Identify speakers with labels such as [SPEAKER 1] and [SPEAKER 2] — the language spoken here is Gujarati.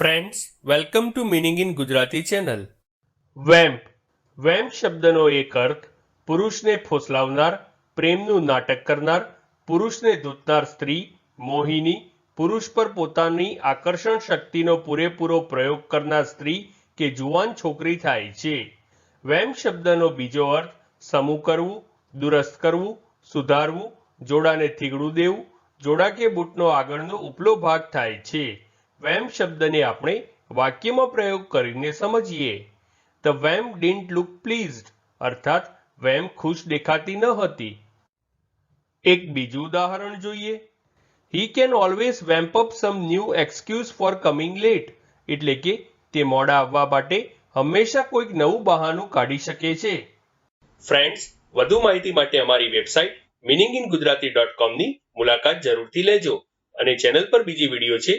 [SPEAKER 1] Friends welcome to meaning in Gujarati channel vamp. Vamp શબ્દનો એક અર્થ, પુરુષને ફોસલાવનાર પ્રેમનું નાટક કરનાર, પુરુષને ધૂતનાર સ્ત્રી, મોહિની, પુરુષ પર પોતાની આકર્ષણ શક્તિનો પૂરેપૂરો પ્રયોગ કરનાર સ્ત્રી કે જુવાન છોકરી થાય છે. વેમ્પ શબ્દનો બીજો અર્થ, સમૂહ કરવું, દુરસ્ત કરવું, સુધારવું, જોડાને થીગડું દેવું, જોડા કે બૂટનો આગળનો ઉપલો ભાગ થાય છે. વેમ્પ શબ્દને આપણે વાક્યમાં પ્રયોગ કરીને સમજીએ. ધ વેમ ડિન્ટ લુક પ્લીઝડ અર્થાત, વેમ ખુશ દેખાતી ન હતી. એક બીજું ઉદાહરણ જોઈએ. He can always vamp up some new excuse for coming late એટલે કે તે મોડા આવવા માટે હંમેશા કોઈક નવું બહાનું કાઢી શકે છે. ફ્રેન્ડ્સ વધુ માહિતી માટે અમારી website meaning in Gujarati dot કોમની મુલાકાત જરૂરથી લેજો અને ચેનલ પર બીજી વીડિયો છે